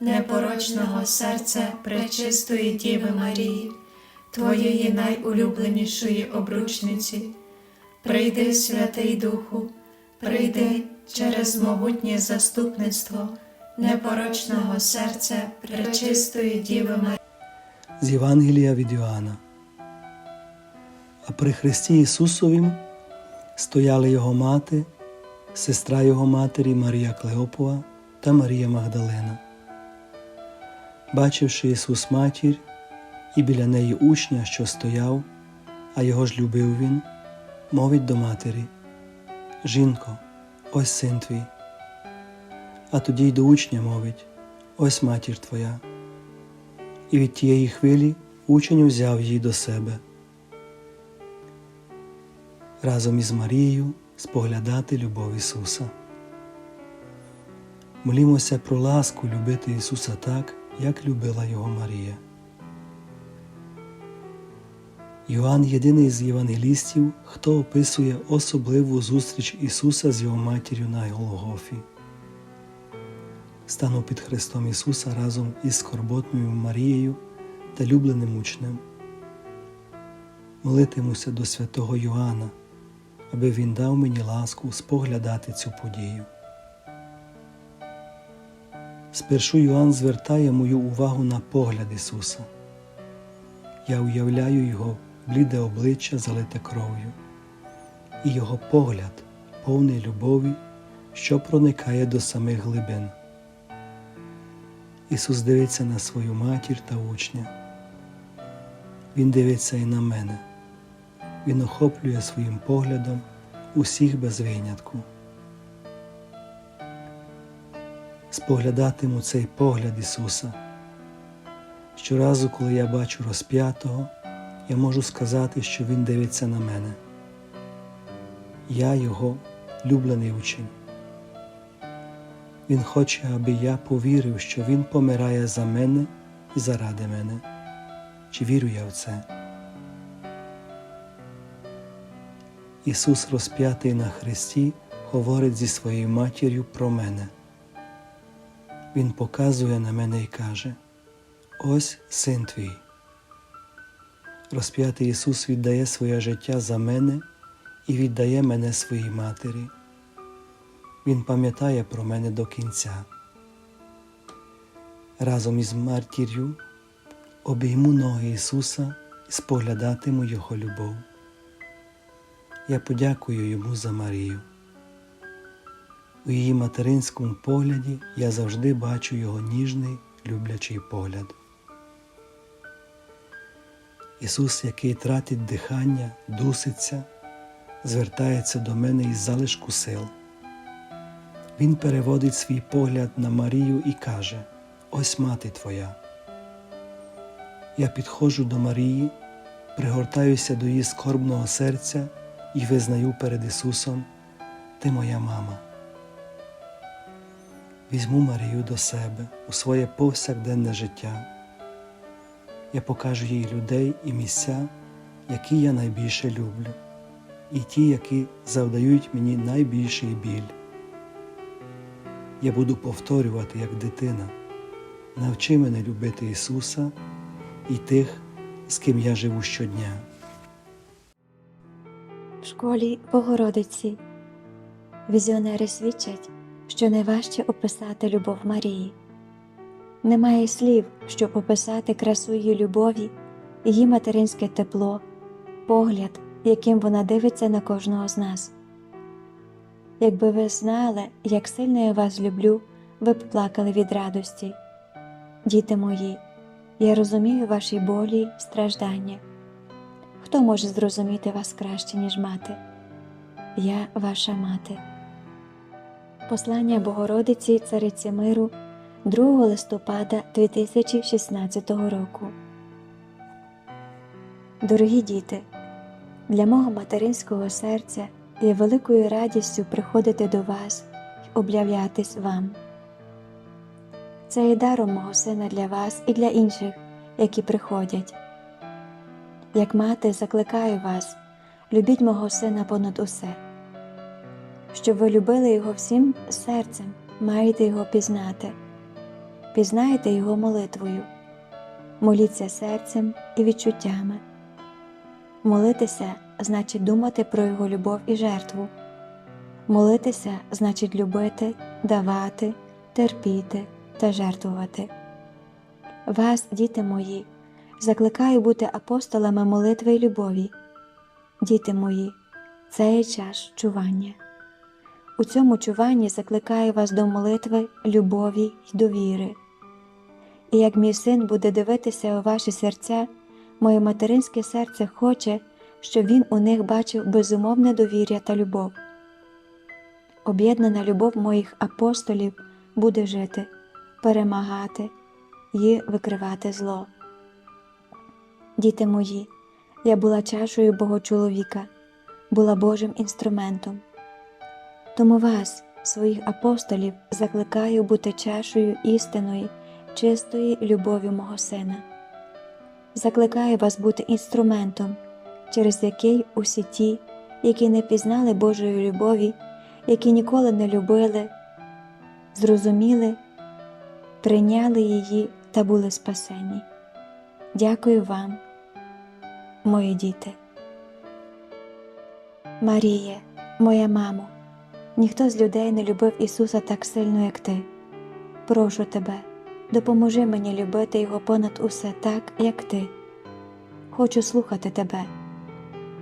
непорочного серця Пречистої Діви Марії, Твоєї найулюбленішої обручниці. Прийди, Святий Духу, прийди через могутнє заступництво непорочного серця Пречистої Діви Марії. З Євангелія від Йоанна. А при Христі Ісусовім стояли Його мати, сестра Його матері Марія Клеопова та Марія Магдалина. Бачивши Ісус матір і біля неї учня, що стояв, а його ж любив він, мовить до матері Жінко, ось син твій. А тоді й до учня мовить Ось матір твоя. І від тієї хвилі учень взяв її до себе. Разом із Марією споглядати любов Ісуса. Молімося про ласку любити Ісуса так, як любила Його Марія. Йоанн єдиний з євангелістів, хто описує особливу зустріч Ісуса з Його матір'ю на Голгофі. Стану під Христом Ісуса разом із скорботною Марією та любленим учнем. Молитимуся до святого Йоанна, аби він дав мені ласку споглядати цю подію. Спершу Йоанн звертає мою увагу на погляд Ісуса. Я уявляю Його бліде обличчя, залите кров'ю, і Його погляд, повний любові, що проникає до самих глибин. Ісус дивиться на свою матір та учня. Він дивиться і на мене. Він охоплює своїм поглядом усіх без винятку. Споглядатиму цей погляд Ісуса. Щоразу, коли я бачу розп'ятого, я можу сказати, що Він дивиться на мене. Я Його люблений учень. Він хоче, аби я повірив, що Він помирає за мене і заради мене. Чи вірю я в це? Ісус, розп'ятий на Христі, говорить зі своєю матір'ю про мене. Він показує на мене і каже: Ось син твій. Розп'ятий Ісус віддає своє життя за мене і віддає мене своїй матері. Він пам'ятає про мене до кінця. Разом із матір'ю обійму ноги Ісуса і споглядатиму Його любов. Я подякую Йому за Марію. У її материнському погляді я завжди бачу Його ніжний, люблячий погляд. Ісус, який тратить дихання, дуситься, звертається до мене із залишку сил. Він переводить свій погляд на Марію і каже: Ось мати Твоя. Я підходжу до Марії, пригортаюся до її скорбного серця і визнаю перед Ісусом, Ти моя мама. Візьму Марію до себе у своє повсякденне життя. Я покажу їй людей і місця, які я найбільше люблю, і ті, які завдають мені найбільший біль. Я буду повторювати як дитина. Навчи мене любити Ісуса і тих, з ким я живу щодня. В школі Богородиці візіонери свідчать, що найважче описати любов Марії. Немає слів, щоб описати красу її любові, її материнське тепло, погляд, яким вона дивиться на кожного з нас. Якби ви знали, як сильно я вас люблю, ви б плакали від радості. Діти мої, я розумію ваші болі страждання. Хто може зрозуміти вас краще, ніж мати? Я ваша мати. Послання Богородиці Цариці Миру 2 листопада 2016 року. Дорогі діти, для мого материнського серця є великою радістю приходити до вас і об'являтись вам. Це є даром мого сина для вас і для інших, які приходять. Як мати закликаю вас, любіть мого сина понад усе. Щоб ви любили його всім серцем, маєте його пізнати. Пізнаєте його молитвою, моліться серцем і відчуттями. Молитися значить думати про його любов і жертву. Молитися значить любити, давати, терпіти та жертвувати. Вас, діти мої, закликаю бути апостолами молитви і любові. Діти мої, це є час чування. У цьому чуванні закликаю вас до молитви, любові й довіри. І як мій син буде дивитися у ваші серця, моє материнське серце хоче, щоб він у них бачив безумовне довір'я та любов. Об'єднана любов моїх апостолів буде жити, перемагати і викривати зло. Діти мої, я була чашою Богочоловіка, була Божим інструментом. Тому вас, своїх апостолів, закликаю бути чашею істинної, чистої любові мого сина. Закликаю вас бути інструментом, через який усі ті, які не пізнали Божої любові, які ніколи не любили, зрозуміли, прийняли її та були спасені. Дякую вам, мої діти. Маріє, моя мамо, ніхто з людей не любив Ісуса так сильно, як ти. Прошу тебе, допоможи мені любити Його понад усе так, як ти. Хочу слухати тебе.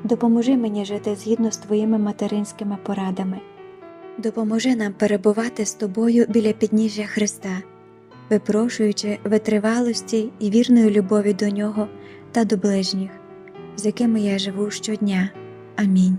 Допоможи мені жити згідно з твоїми материнськими порадами. Допоможи нам перебувати з тобою біля підніжжя Христа, випрошуючи витривалості і вірної любові до Нього та до ближніх, з якими я живу щодня. Амінь.